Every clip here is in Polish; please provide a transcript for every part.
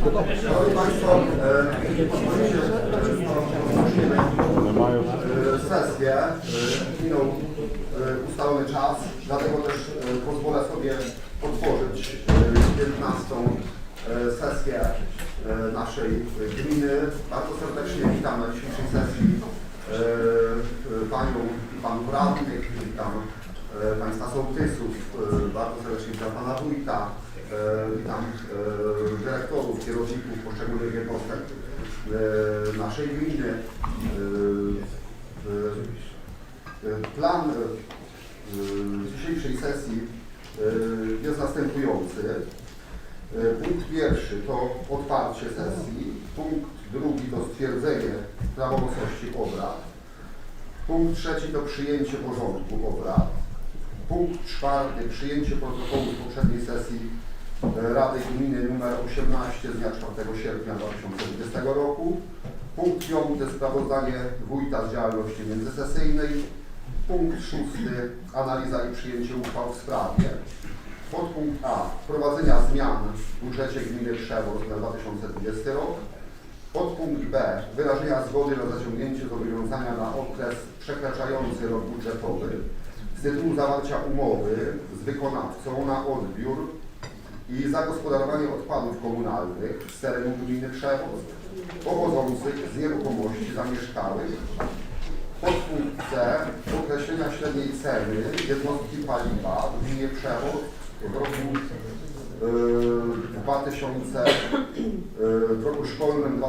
Szanowni Państwo, e, sesję, e, minął e, ustalony czas, dlatego też e, pozwolę sobie otworzyć e, 15 e, sesję naszej gminy. Bardzo serdecznie witam na dzisiejszej sesji Panią i Panów Radnych, witam Państwa sołtysów, bardzo serdecznie witam Pana Wójta, witam e, dyrektorów, kierowników poszczególnych jednostek e, naszej gminy. E, e, Plan e, e, dzisiejszej sesji e, jest następujący. E, Punkt pierwszy to otwarcie sesji. Punkt drugi to stwierdzenie prawomocności obrad. Punkt trzeci to przyjęcie porządku obrad. Punkt czwarty przyjęcie protokołu z poprzedniej sesji e, Rady Gminy nr 18 z dnia 4 sierpnia 2020 roku. Punkt piąty sprawozdanie wójta z działalności międzysesyjnej. Punkt szósty analiza i przyjęcie uchwał w sprawie. Podpunkt A wprowadzenia zmian w budżecie gminy Przewóz na 2020 rok. Podpunkt B wyrażenia zgody na zaciągnięcie zobowiązania na okres przekraczający rok budżetowy z tytułu zawarcia umowy z wykonawcą na odbiór i zagospodarowanie odpadów komunalnych z terenu gminy Przewóz pochodzących z nieruchomości zamieszkałych. Podpunkt C określenia średniej ceny jednostki paliwa w gminie Przewóz w roku e, 2000, e, w roku szkolnym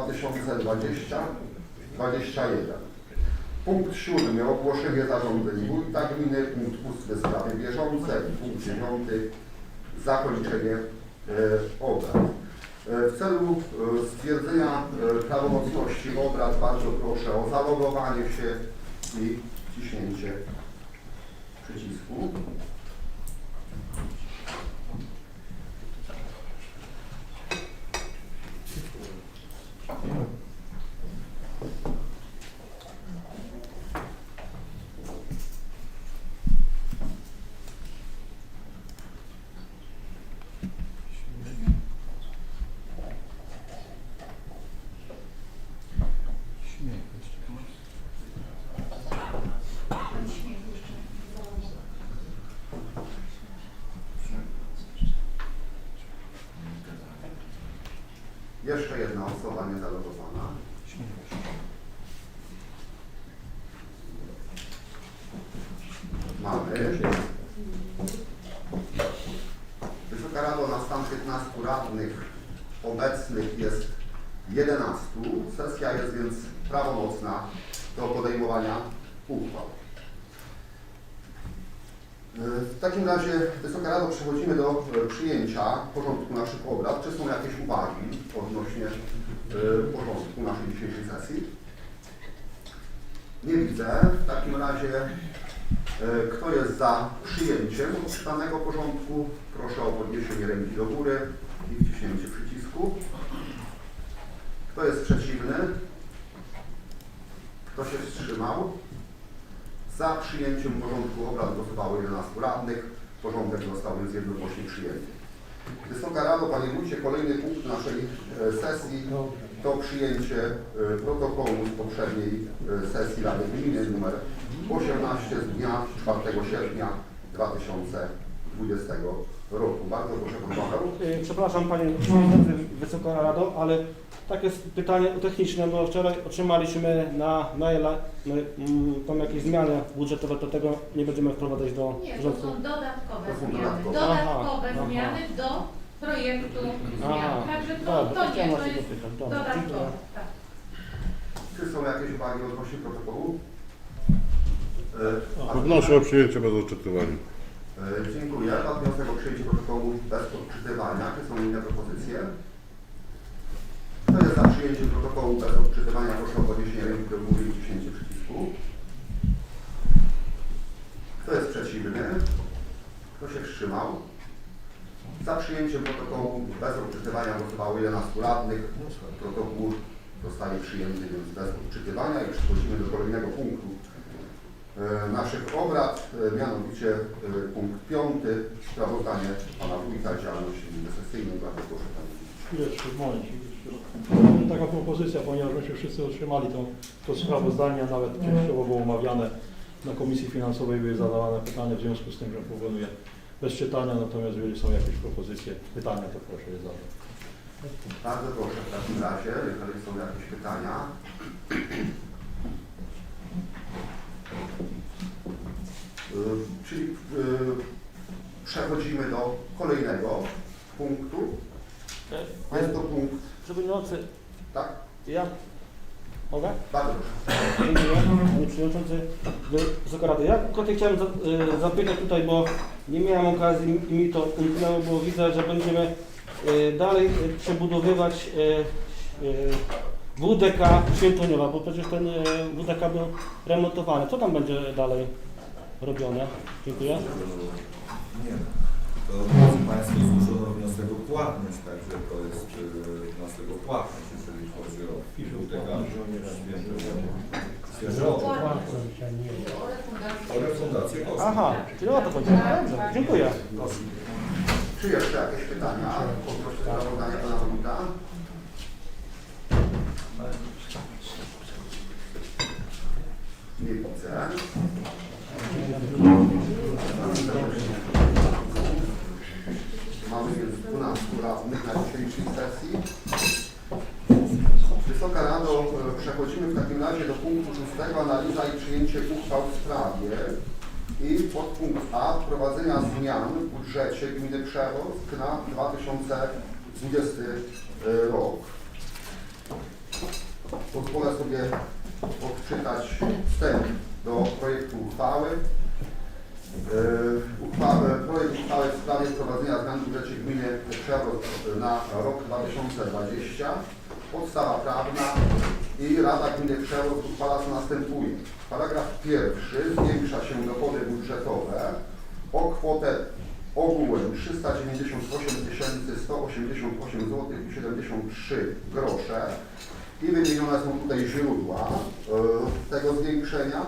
2020-2021. Punkt siódmy ogłoszenie zarządzeń wójta gminy, punkt ósmy sprawy bieżące i punkt dziewiąty zakończenie e, obrad. E, W celu e, stwierdzenia prawomocności obrad bardzo proszę o zalogowanie się i wciśnięcie przycisku. Jeszcze jedna osoba niezalogowana. Mamy. Wysoka Rado, na stan 15 radnych obecnych jest 11. Sesja jest więc prawomocna do podejmowania uchwał. W takim razie, Wysoka Rado, przechodzimy do przyjęcia porządku naszych obrad. Czy są jakieś uwagi odnośnie e, porządku naszej dzisiejszej sesji? Nie widzę. W takim razie, e, kto jest za przyjęciem odczytanego porządku? Proszę o podniesienie ręki do góry i wciśnięcie przycisku. Kto jest przeciwny? Kto się wstrzymał? Za przyjęciem porządku obrad głosowało 11 radnych. Porządek został więc jednogłośnie przyjęty. Wysoka Rado, Panie Wójcie, kolejny punkt naszej e, sesji to przyjęcie e, protokołu z poprzedniej e, sesji Rady Gminy nr 18 z dnia 4 sierpnia 2020 roku. Bardzo proszę Pan Paweł. Y, Przepraszam Panie Przewodniczący, Wysoka Rado, ale takie jest pytanie techniczne, bo wczoraj otrzymaliśmy na maila no, mm, tam jakieś zmiany budżetowe, to tego nie będziemy wprowadzać do Nie, to porządku. są dodatkowe To są zmiany. dodatkowe. Dodatkowe Aha, aha. zmiany do projektu zmian. Także to, dobra, to nie, to jest dopytać. Dobra, dziękuję. dodatkowe. Tak. Czy są jakieś uwagi odnośnie protokołu? E, Podnoszę o przyjęcie bez odczytywania. E, Dziękuję. Padł wniosek o przyjęcie protokołu bez odczytywania. Czy są inne propozycje? Kto jest za przyjęciem protokołu bez odczytywania? Proszę o podniesienie ręki do góry i wciśnięcie przycisku. Kto jest przeciwny? Kto się wstrzymał? Za przyjęciem protokołu bez odczytywania głosowało 11 radnych. Protokół zostaje przyjęty więc bez odczytywania i przechodzimy do kolejnego punktu naszych obrad, e, mianowicie e, punkt piąty, sprawozdanie Pana Wójta działalności inwestycyjnej. Bardzo proszę Panie. Chwileczkę, momencik. Taka propozycja, ponieważ myśmy wszyscy otrzymali to, to sprawozdanie, a nawet częściowo było omawiane na Komisji Finansowej, były zadawane pytania, w związku z tym, że proponuję bez czytania, natomiast jeżeli są jakieś propozycje, pytania, to proszę je zadać. Bardzo proszę w takim razie, jeżeli są jakieś pytania. Czyli y, przechodzimy do kolejnego punktu. Jest to punkt, Przewodniczący, tak? ja mogę? Bardzo proszę. Dziękuję, Panie Przewodniczący. Wysoka Rado, ja tylko chciałem y, zapytać tutaj, bo nie miałem okazji i mi to umknęło, bo widzę, że będziemy y, dalej y, przebudowywać y, y, WDK Świętoniowa, bo przecież ten y, WDK był remontowany. Co tam będzie dalej robione? Dziękuję. Nie. To Państwo złożono wniosek o płatność, także to jest y, wniosek o płatność, jeżeli chodzi o WTK Świętowo. O refundację kosztów. Aha, czyli o to chodzi. Dobrze, dziękuję. Czy jeszcze jakieś pytania? Poproszę sprawozdania pana Wójta. Nie widzę. Mamy więc 12 radnych na dzisiejszej sesji. Wysoka Rado, e, przechodzimy w takim razie do punktu szóstego, analiza i przyjęcie uchwał w sprawie i podpunkt A wprowadzenia zmian w budżecie gminy Przewosk na 2020 rok. Pozwolę sobie odczytać wstęp do projektu uchwały. Yy, Uchwałę, projekt uchwały w sprawie wprowadzenia zmian w budżecie gminy Przewosk na rok 2020. Podstawa prawna i Rada Gminy Przewosk uchwala co następuje. Paragraf pierwszy zwiększa się dochody budżetowe o kwotę ogółem 398 188 zł 73 grosze i wymienione są tutaj źródła e, tego zwiększenia.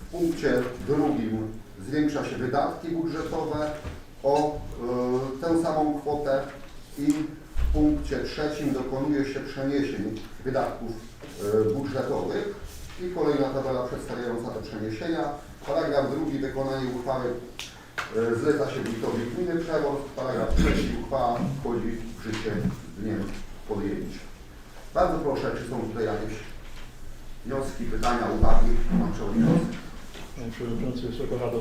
W punkcie drugim zwiększa się wydatki budżetowe o e, tę samą kwotę i w punkcie trzecim dokonuje się przeniesień wydatków e, budżetowych i kolejna tabela przedstawiająca te przeniesienia. Paragraf drugi wykonanie uchwały e, zleca się wójtowi gminy Przewoz. Paragraf trzeci uchwała wchodzi w życie z dniem podjęcia. Bardzo proszę, czy są tutaj jakieś wnioski, pytania, uwagi? Pan Przewodniczący. Panie Przewodniczący, Wysoka Rado,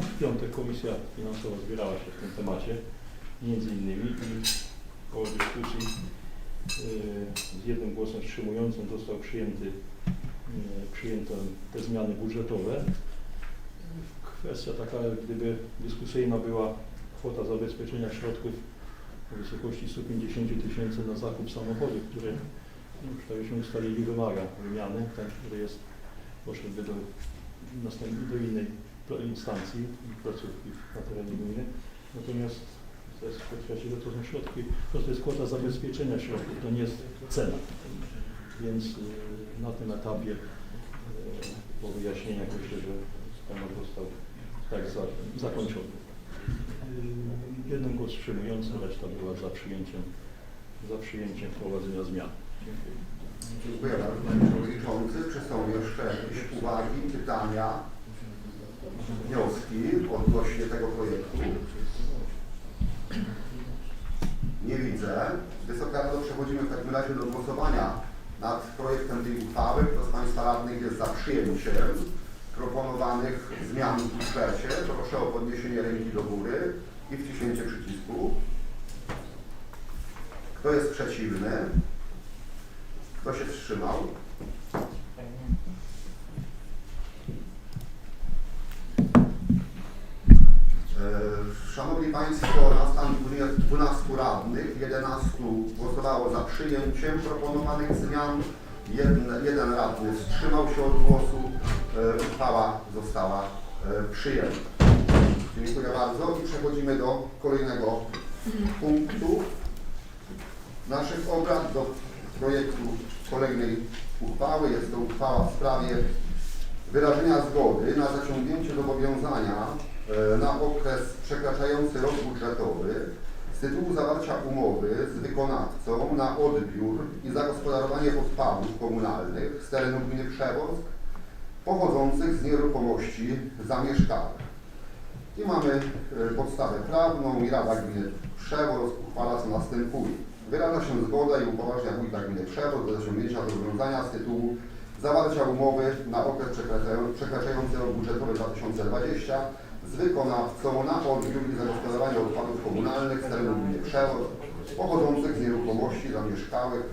w piątek Komisja Finansowa zbierała się w tym temacie, między innymi i po dyskusji e, z jednym głosem wstrzymującym został przyjęty, e, przyjęte te zmiany budżetowe. Kwestia taka, gdyby dyskusyjna była kwota zabezpieczenia środków w wysokości 150 tysięcy na zakup samochodu, który, no, już tak żeśmy ustalili, wymaga wymiany, ten, który jest, poszedłby do następnie do innej instancji placówki na terenie gminy. Natomiast to jest podkreślić, że to są środki, to jest kwota zabezpieczenia środków, to nie jest cena. Więc y, na tym etapie y, po wyjaśnieniach myślę, że temat został tak za, zakończony. Y, Jeden głos wstrzymujący, reszta była za przyjęciem, za przyjęciem wprowadzenia zmian. Dziękuję. Dziękuję bardzo Panie Przewodniczący. Czy są jeszcze jakieś uwagi, pytania, wnioski odnośnie tego projektu? Nie widzę. Wysoka Rado, przechodzimy w takim razie do głosowania nad projektem tej uchwały. Kto z Państwa radnych jest za przyjęciem proponowanych zmian w budżecie? Proszę o podniesienie ręki do góry i wciśnięcie przycisku. Kto jest przeciwny? Kto się wstrzymał? E, Szanowni Państwo, na stan 12 radnych, 11 głosowało za przyjęciem proponowanych zmian, jeden, jeden radny wstrzymał się od głosu, E, uchwała została e, przyjęta. Dziękuję bardzo i przechodzimy do kolejnego punktu naszych obrad, do projektu kolejnej uchwały. Jest to uchwała w sprawie wyrażenia zgody na zaciągnięcie zobowiązania e, na okres przekraczający rok budżetowy z tytułu zawarcia umowy z wykonawcą na odbiór i zagospodarowanie odpadów komunalnych z terenu gminy Przewoz pochodzących z nieruchomości zamieszkałych. I mamy e, podstawę prawną i Rada Gminy Przewoz uchwala co następuje. Wyraża się zgoda i upoważnia wójta gminy Przewoz do osiągnięcia zobowiązania z tytułu zawarcia umowy na okres przekraczają- przekraczający rok budżetowy 2020 z wykonawcą na odbiór i zagospodarowanie odpadów komunalnych z terenu gminy Przewoz pochodzących z nieruchomości zamieszkałych,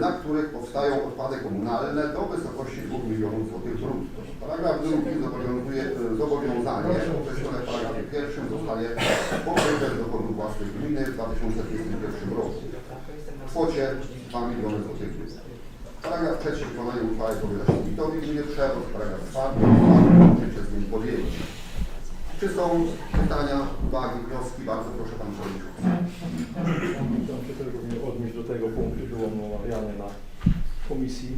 na których powstają odpady komunalne do wysokości 2 milionów złotych brutto. Paragraf drugi zobowiązuje, e, zobowiązanie określone w paragrafie pierwszym zostanie pokryte z dochodów własnych gminy w 2021 roku w kwocie 2 miliony złotych brutto. Paragraf trzeci wykonanie uchwały powierza się gminy Przewoz. Paragraf czwarty uchwały życie z nim podjęcie. Czy są pytania, uwagi, wnioski? Bardzo proszę Pan Przewodniczący. Chciałem się również odnieść do tego punktu, było on omawiany na komisji.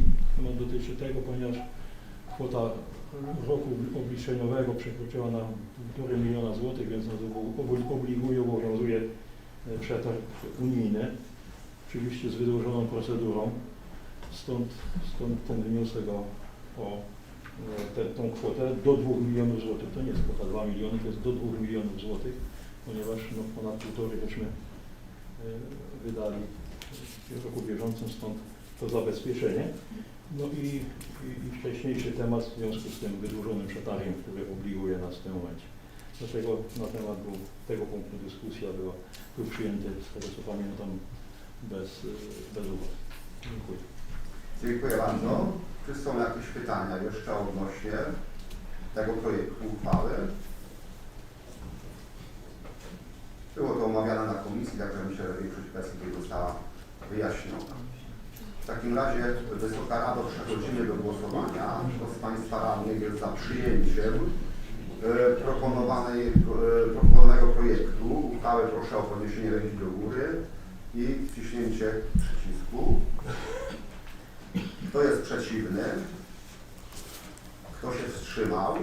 No, dotyczy tego, ponieważ kwota roku obliczeniowego przekroczyła na 1,5 miliona złotych, więc obliguje, obowiązuje przetarg unijny, oczywiście z wydłużoną procedurą. Stąd, stąd ten wniosek o, o te, tą kwotę do 2 milionów złotych. To nie jest kwota 2 miliony, to jest do 2 milionów złotych, ponieważ no, ponad półtorej żeśmy e, wydali w roku bieżącym, stąd to zabezpieczenie. No i, i, i wcześniejszy temat w związku z tym wydłużonym przetargiem, który obliguje nas w tym momencie. Dlatego na temat był, tego punktu dyskusja była, był przyjęty, z tego co pamiętam, bez, y, bez uwag. Dziękuję. Dziękuję bardzo. Czy są jakieś pytania jeszcze odnośnie tego projektu uchwały? Było to omawiane na komisji, także myślę, że większość kwestii tutaj została wyjaśniona. W takim razie Wysoka Rado przechodzimy do głosowania. Kto z Państwa radnych jest za przyjęciem e, proponowanej, e, proponowanego projektu uchwały proszę o podniesienie ręki do góry i wciśnięcie przycisku. Kto jest przeciwny? Kto się wstrzymał?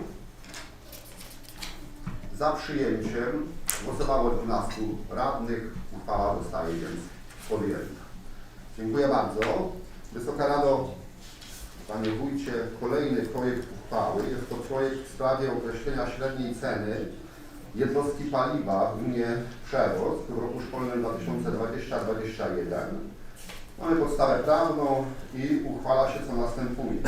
Za przyjęciem głosowało 12 radnych. Uchwała zostaje więc podjęta. Dziękuję bardzo. Wysoka Rado, Panie Wójcie, kolejny projekt uchwały. Jest to projekt w sprawie określenia średniej ceny jednostki paliwa w gminie Przewoz w roku szkolnym 2020-2021. Mamy podstawę prawną i uchwala się co następuje.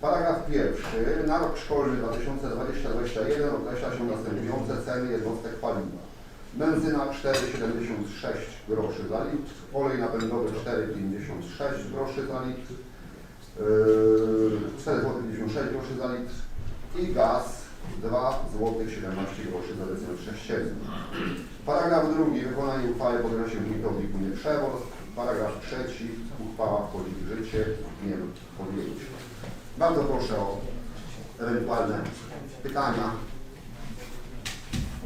Paragraf pierwszy. Na rok szkolny 2020-2021 określa się następujące ceny jednostek paliwa. Benzyna 4,76 groszy za litr, olej napędowy 4,56 groszy za litr, yy, 4,56 groszy za litr i gaz 2,17 groszy za decylitr sześcienny. Paragraf drugi. Wykonanie uchwały powierza się wójtowi gminy Przewoz. Paragraf trzeci. Uchwała wchodzi w życie z dniem podjęcia. Bardzo proszę o ewentualne pytania.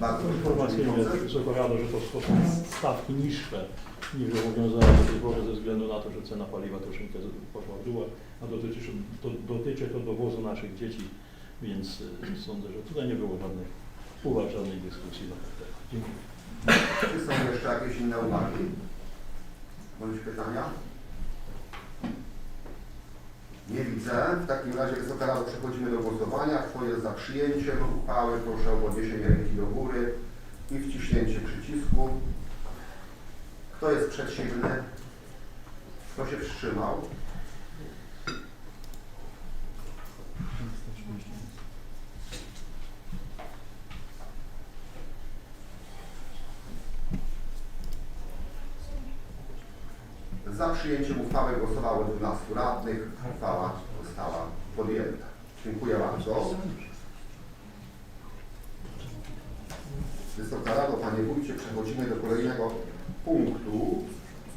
Bardzo. Informacyjnie Rado, że to są stawki niższe niż obowiązały do tej pory ze względu na to, że cena paliwa troszeczkę poszła w dół, a dotyczy to, dotyczy to dowozu naszych dzieci, więc y, sądzę, że tutaj nie było żadnych uwag, żadnej dyskusji na ten temat. Dziękuję. Czy są jeszcze jakieś inne uwagi? Bądź pytania? Nie widzę. W takim razie Wysoka Rado przechodzimy do głosowania. Kto jest za przyjęciem uchwały, proszę o podniesienie ręki do góry i wciśnięcie przycisku. Kto jest przeciwny? Kto się wstrzymał? Za uchwały głosowało 12 radnych. Uchwała została podjęta. Dziękuję bardzo. Wysoka Rado, Panie Wójcie, przechodzimy do kolejnego punktu,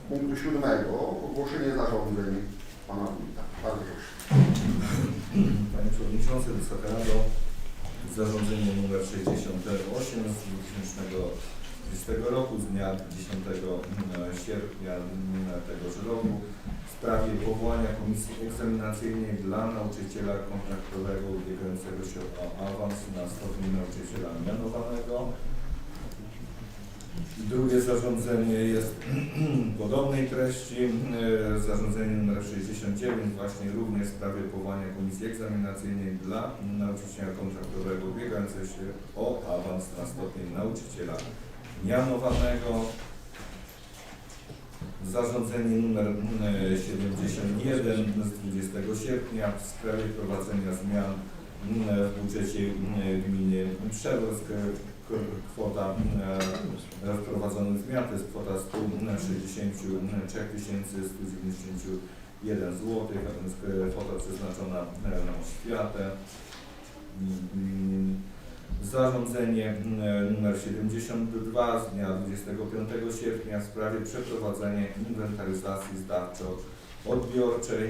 punktu siódmego, ogłoszenie zarządzeń Pana Wójta. Bardzo proszę. Panie Przewodniczący, Wysoka Rado, zarządzenie nr 68 z 2020 roku z dnia 10 sierpnia tegoż roku w sprawie powołania komisji egzaminacyjnej dla nauczyciela kontraktowego ubiegającego się o awans na stopień nauczyciela mianowanego Drugie zarządzenie jest podobnej treści. E, Zarządzenie nr 69 właśnie również w sprawie powołania komisji egzaminacyjnej dla nauczyciela kontraktowego ubiegającego się o awans na stopień nauczyciela mianowanego. Zarządzenie nr e, 71 z 20 sierpnia w sprawie wprowadzenia zmian w budżecie m, gminy Przeworsk. Kwota e, wprowadzonych zmian to jest kwota 163 191 zł, a więc e, kwota przeznaczona e, na oświatę. Zarządzenie mm, nr 72 z dnia 25 sierpnia w sprawie przeprowadzenia inwentaryzacji zdawczo-odbiorczej.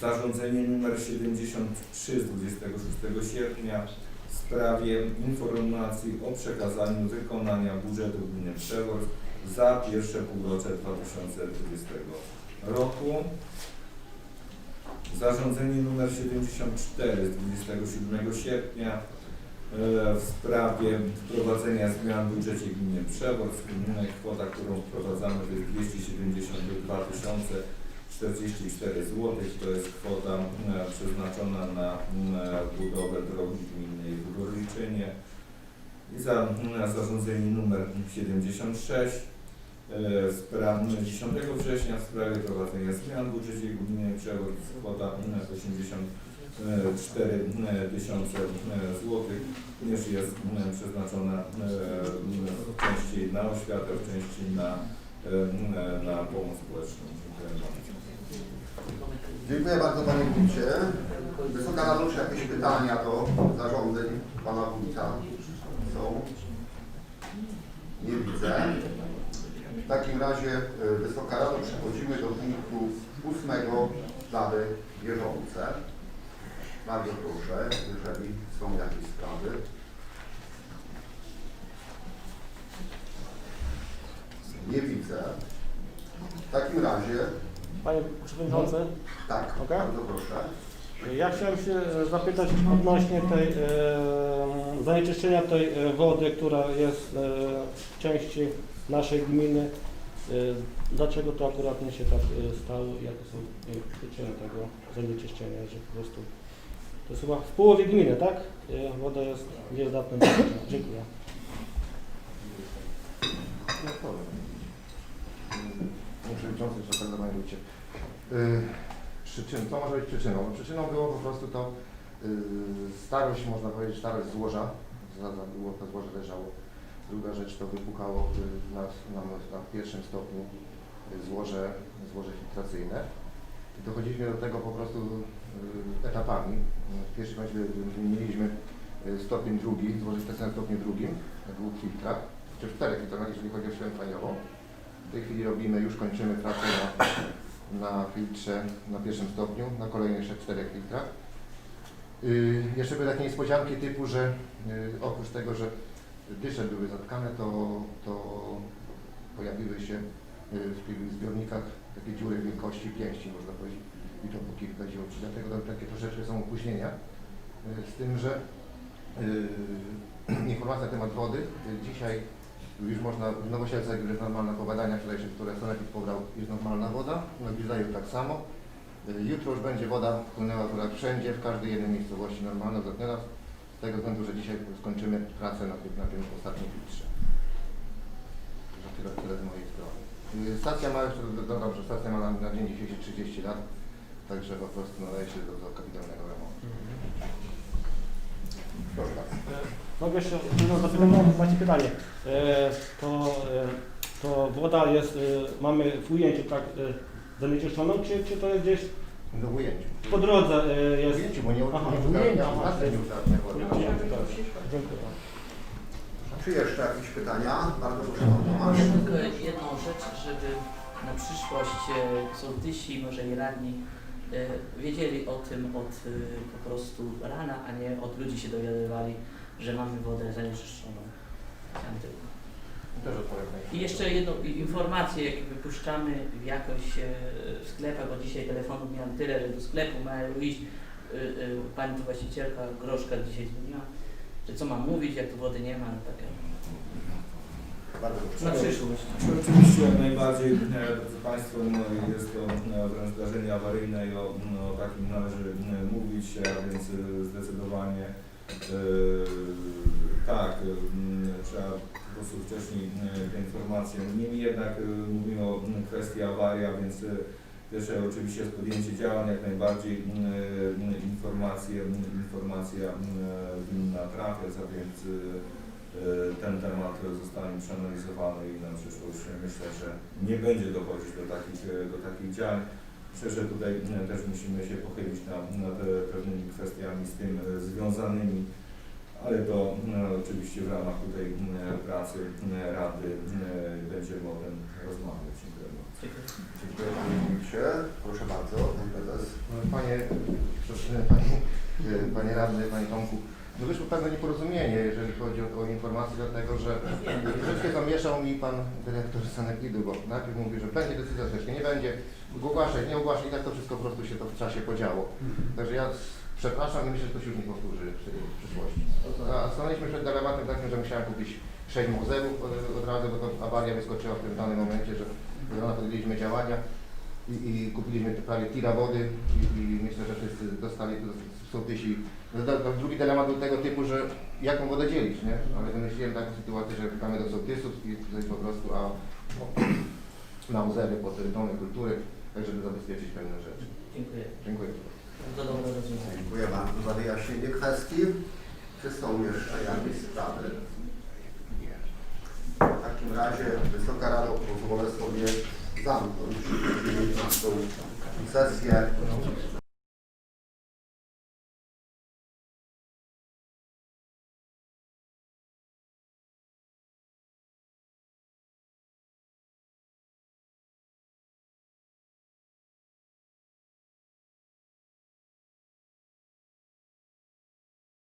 Zarządzenie nr 73 z 26 sierpnia w sprawie informacji o przekazaniu wykonania budżetu gminy Przeworsk za pierwsze półrocze 2020 roku. Zarządzenie nr 74 z 27 sierpnia e, w sprawie wprowadzenia zmian w budżecie gminy Przeworsk. Gmina Kwota, którą wprowadzamy to jest 272 044 zł. To jest kwota e, przeznaczona na e, budowę drogi gminnej w Gorliczynie. I za zarządzenie numer 76 e, w sprawie 10 września w sprawie prowadzenia zmian w budżecie gminy Przeworsk kwota e, 84 tysiące e, złotych, również jest e, przeznaczona e, w części na oświatę, w części na, e, na pomoc społeczną. Dziękuję bardzo. Dziękuję bardzo Panie Wójcie. Wysoka Rado, czy jakieś pytania do zarządzeń Pana Wójta są? Nie widzę. W takim razie y, Wysoka Rado, przechodzimy do punktu ósmego, sprawy bieżące. Bardzo proszę, jeżeli są jakieś sprawy. Nie widzę. W takim razie, Panie Przewodniczący, tak, Okej. bardzo proszę. ja chciałem się zapytać odnośnie tej e, zanieczyszczenia tej e, wody, która jest e, w części naszej gminy. E, dlaczego to akurat nie się tak e, stało? Jakie są przyczyny tego zanieczyszczenia, że po prostu to jest chyba w połowie gminy, tak? Woda jest niezdatna do. Dziękuję. Przewodniczący, Panie Wójcie. Yy, Przyczyn, co może być przyczyną? No, przyczyną było po prostu to starość, można powiedzieć, starość złoża. Za, za długo to złoże leżało. Druga rzecz to wypukało yy, na, na, na pierwszym stopniu yy, złoże, złoże filtracyjne. Dochodziliśmy do tego po prostu yy, etapami. W pierwszym momencie wymieniliśmy stopień drugi, złoże filtracyjne na stopniu drugim, na dwóch filtrach, czy czterech filtrach, jeżeli chodzi o świętaniową. W tej chwili robimy, już kończymy pracę na, na filtrze na pierwszym stopniu, na kolejnych jeszcze czterech filtrach. Yy, jeszcze były takie niespodzianki typu, że yy, oprócz tego, że dysze były zatkane, to, to pojawiły się yy, w tych zbiornikach takie dziury wielkości pięści, można powiedzieć, i to po kilka dziur. Dlatego tam takie troszeczkę są opóźnienia. Yy, z tym, że yy, informacja na temat wody dzisiaj już można w Nowoświadce jest normalna po badaniach wczorajszych, które Sanepid pobrał, jest normalna woda, na Gwizdaju tak samo. Jutro już będzie woda płynęła wszędzie, w każdej jednej miejscowości normalna, zatniona, z tego względu, że dzisiaj skończymy pracę na tym, na tym ostatnim filtrze. Tyle, tyle z mojej strony. Stacja ma jeszcze, do- dodam, że stacja ma na, na dzień dzisiejszy 30 lat, także po prostu nadaje się do, do kapitalnego remontu. Bardzo. Mogę jeszcze jedno zapytanie, macie pytanie. E, to, e, to woda jest, e, mamy w ujęciu tak e, zanieczyszczoną, czy, czy to jest gdzieś Do ujęciu. po drodze e, W jest? ujęciu, bo nie, Aha, w ujęciu. Dziękuję. Czy jeszcze jakieś pytania? Bardzo proszę Pan Tomasz. Ja tylko jedną rzecz, żeby na przyszłość e, sołtysi, może i radni e, wiedzieli o tym od e, po prostu rana, a nie od ludzi się dowiadywali, że mamy wodę zanieczyszczoną. Chciałem tylko. I jeszcze jedną informację, jak wypuszczamy w jakoś e, w sklepach, bo dzisiaj telefonów miałam tyle, że do sklepu mają iść. E, e, Pani tu właścicielka Groszka dzisiaj dzwoniła, że co mam mówić, jak tu wody nie ma, no taka Bardzo Na proszę. przyszłość. Oczywiście jak najbardziej, e, drodzy Państwo, no, jest to e, wręcz zdarzenie awaryjne i o, no, o takim należy e, mówić, a więc e, zdecydowanie e, tak, e, m, trzeba po prostu wcześniej e, te informacje. Niemniej jednak e, mówimy o m, kwestii awarii, a więc pierwsze oczywiście jest podjęcie działań, jak najbardziej informacje, informacja winna trafiać, a więc ten temat zostanie przeanalizowany i na przyszłość myślę, że nie będzie dochodzić do takich, do takich działań. Myślę, że tutaj też musimy się pochylić nad, nad e, pewnymi kwestiami z tym związanymi, ale to e, oczywiście w ramach tutaj e, pracy e, Rady e, będziemy o tym rozmawiać. Dziękuję bardzo. Dziękuję. Panie Wójcie. Proszę bardzo, Pan Prezes. Panie, panie, panie radny, panie Tomku, no wyszło pewne nieporozumienie, jeżeli chodzi o, o informację, dlatego że troszeczkę zamieszał mi pan dyrektor Sanepidu, bo najpierw mówi, że będzie decyzja troszeczkę, nie będzie, ogłaszać, nie ogłaszać i tak to wszystko po prostu się to w czasie podziało. Także ja przepraszam i myślę, że to się już nie powtórzy w, przyszłości. A stanęliśmy przed dylematem takim, że musiałem kupić 6 mozerów od, od razu, bo to awaria wyskoczyła w tym danym momencie, że rano podjęliśmy działania i, i kupiliśmy prawie tira wody i, i myślę, że wszyscy dostali sołtysi. No, Drugi dylemat był tego typu, że jaką wodę dzielić, nie? Ale wymyśliłem taką sytuację, że pytamy do sołtysów i tutaj po prostu, a na ozery pod domy kultury, tak żeby zabezpieczyć pewne rzeczy. Dziękuję. Dziękuję. To dobre rozwiązanie. Dziękuję bardzo za wyjaśnienie kwestii. Czy są jeszcze jakieś sprawy? W takim razie Wysoka Rado pozwolę sobie zamknąć 19 sesję